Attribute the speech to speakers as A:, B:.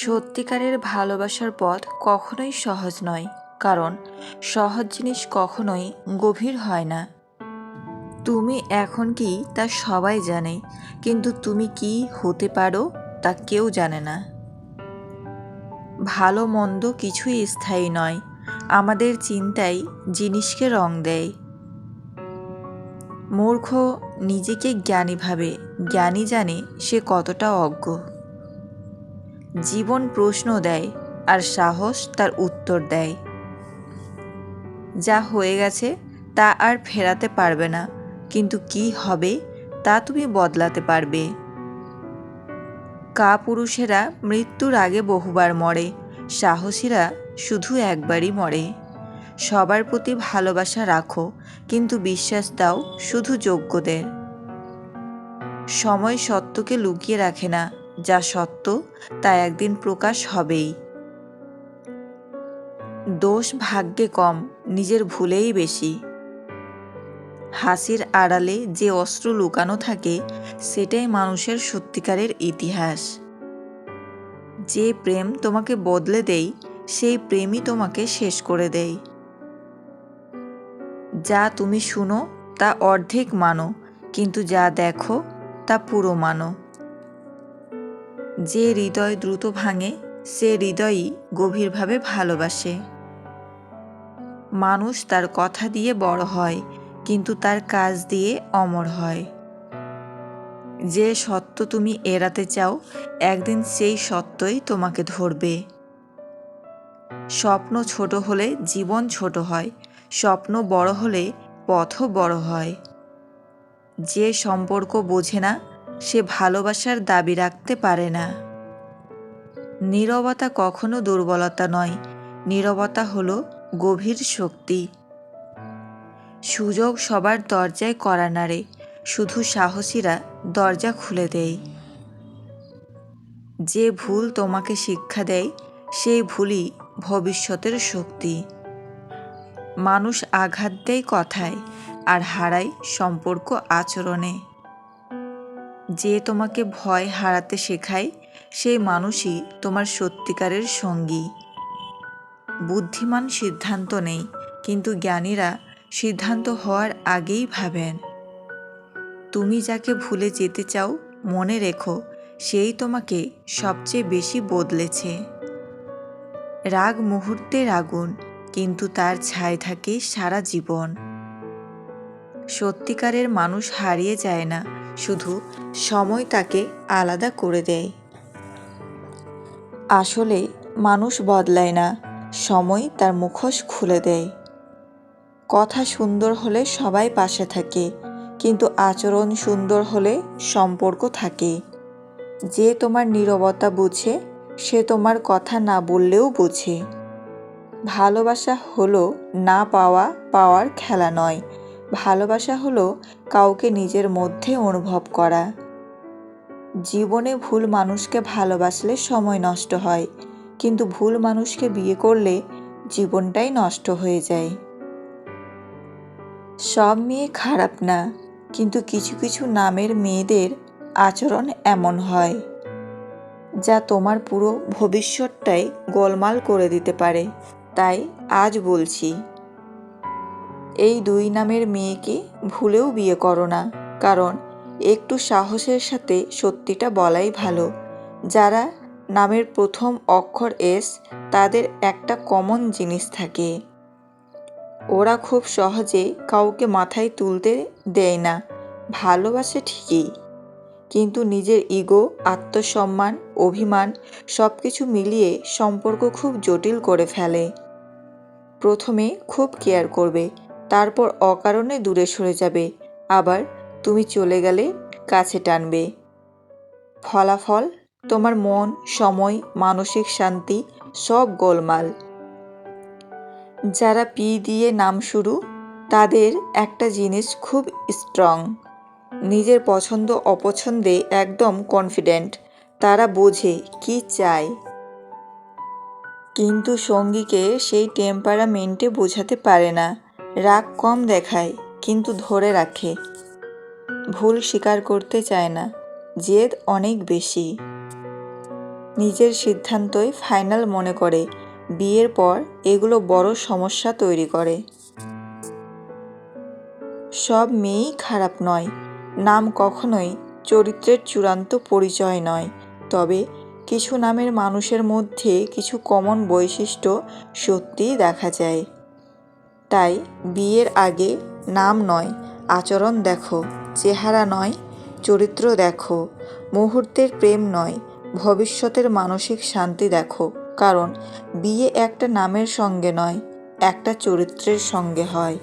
A: সত্যিকারের ভালোবাসার পথ কখনোই সহজ নয়, কারণ সহজ জিনিস কখনোই গভীর হয় না। তুমি এখন কি তা সবাই জানে, কিন্তু তুমি কি হতে পারো তা কেউ জানে না। ভালো মন্দ কিছুই স্থায়ী নয়, আমাদের চিন্তাই জিনিসকে রং দেয়। মূর্খ নিজেকে জ্ঞানী ভাবে, জ্ঞানী জানে সে কতটা অজ্ঞ। জীবন প্রশ্ন দেয় আর সাহস তার উত্তর দেয়। যা হয়ে গেছে তা আর ফেরাতে পারবে না, কিন্তু কি হবে তা তুমি বদলাতে পারবে। কা পুরুষেরা মৃত্যুর আগে বহুবার মরে, সাহসীরা শুধু একবারই মরে। সবার প্রতি ভালোবাসা রাখো, কিন্তু বিশ্বাস দাও শুধু যোগ্যদের। সময় সত্যকে লুকিয়ে রাখে না যা সত্য তা একদিন প্রকাশ হবেই। দোষ ভাগ্যে কম, নিজের ভুলেই বেশি। হাসির আড়ালে যে অস্ত্র লুকানো থাকে, সেটাই মানুষের সত্যিকারের ইতিহাস। যে প্রেম তোমাকে বদলে দেয় সেই প্রেমই তোমাকে শেষ করে দেয় যা তুমি শুনো, তা অর্ধেক মানো, কিন্তু যা দেখো, তা পুরো মানো। যে হৃদয় দ্রুত ভাঙে, সে হৃদয়ই গভীরভাবে ভালোবাসে। মানুষ তার কথা দিয়ে বড় হয়, কিন্তু তার কাজ দিয়ে অমর হয়। যে সত্য তুমি এড়াতে চাও, একদিন সেই সত্যই তোমাকে ধরবে। স্বপ্ন ছোট হলে জীবন ছোট হয়, স্বপ্ন বড় হলে পথও বড় হয়। যে সম্পর্ক বোঝে না সে ভালোবাসার দাবি রাখতে পারে না। নীরবতা কখনো দুর্বলতা নয়, নীরবতা হলো গভীর শক্তি। সুযোগ সবার দরজায় করা নাড়ে শুধু সাহসীরা দরজা খুলে দেয়। যে ভুল তোমাকে শিক্ষা দেয়, সেই ভুলই ভবিষ্যতের শক্তি। মানুষ আঘাত দেয় কথায়, আর হারায় সম্পর্ক আচরণে। যে তোমাকে ভয় হারাতে শেখায়, সেই মানুষই তোমার সত্যিকারের সঙ্গী। বুদ্ধিমান সিদ্ধান্ত নেই, কিন্তু জ্ঞানীরা সিদ্ধান্ত হওয়ার আগেই ভাবেন। তুমি যাকে ভুলে যেতে চাও, মনে রেখো, সেই তোমাকে সবচেয়ে বেশি বদলেছে। রাগ মুহূর্তের আগুন কিন্তু তার ছায় থাকে সারা জীবন। সত্যিকারের মানুষ হারিয়ে যায় না শুধু সময় তাকে আলাদা করে দেয়। আসলে মানুষ বদলায় না, সময় তার মুখোশ খুলে দেয়। কথা সুন্দর হলে সবাই পাশে থাকে, কিন্তু আচরণ সুন্দর হলে সম্পর্ক থাকে। যে তোমার নীরবতা বুঝে, সে তোমার কথা না বললেও বোঝে। ভালোবাসা হলো না পাওয়া, পাওয়ার খেলা নয় ভালোবাসা হলো কাউকে নিজের মধ্যে অনুভব করা। জীবনে ভুল মানুষকে ভালোবাসলে সময় নষ্ট হয়, কিন্তু ভুল মানুষকে বিয়ে করলে জীবনটাই নষ্ট হয়ে যায়। সব মেয়ে খারাপ না, কিন্তু কিছু কিছু নামের মেয়েদের আচরণ এমন হয়, যা তোমার পুরো ভবিষ্যৎটাই গোলমাল করে দিতে পারে। তাই আজ বলছি এই দুই নামের মেয়েকে ভুলেও বিয়ে করো না। কারণ একটু সাহসের সাথে সত্যিটা বলাই ভালো। যারা নামের প্রথম অক্ষর এস, তাদের একটা কমন জিনিস থাকে। ওরা খুব সহজে কাউকে মাথায় তুলতে দেয় না। ভালোবাসে ঠিকই। কিন্তু নিজের ইগো, আত্মসম্মান, অভিমান সব কিছু মিলিয়ে সম্পর্ক খুব জটিল করে ফেলে। প্রথমে খুব কেয়ার করবে। তারপর অকারণে দূরে সরে যাবে। আবার তুমি চলে গেলে কাছে টানবে। ফলাফল, তোমার মন, সময়, মানসিক শান্তি, সব গোলমাল। যারা পি দিয়ে নাম শুরু, তাদের একটা জিনিস খুব স্ট্রং নিজের পছন্দ, অপছন্দে একদম কনফিডেন্ট তারা বোঝে কি চায়। কিন্তু সঙ্গীকে সেই টেম্পারামেন্টে বোঝাতে পারে না। রাগ কম দেখায়, কিন্তু ধরে রাখে। ভুল স্বীকার করতে চায় না, জেদ অনেক বেশি। নিজের সিদ্ধান্তই ফাইনাল মনে করে, বিয়ের পর এগুলো বড় সমস্যা তৈরি করে। সব মেয়েই খারাপ নয়, নাম কখনোই চরিত্রের চূড়ান্ত পরিচয় নয়, তবে কিছু নামের মানুষের মধ্যে কিছু কমন বৈশিষ্ট্য সত্যিই দেখা যায়। তাই বিয়ের আগে নাম নয়, আচরণ দেখো, চেহারা নয়, চরিত্র দেখো, মুহূর্তের প্রেম নয়, ভবিষ্যতের মানসিক শান্তি দেখো, কারণ বিয়ে একটা নামের সঙ্গে নয়, একটা চরিত্রের সঙ্গে হয়।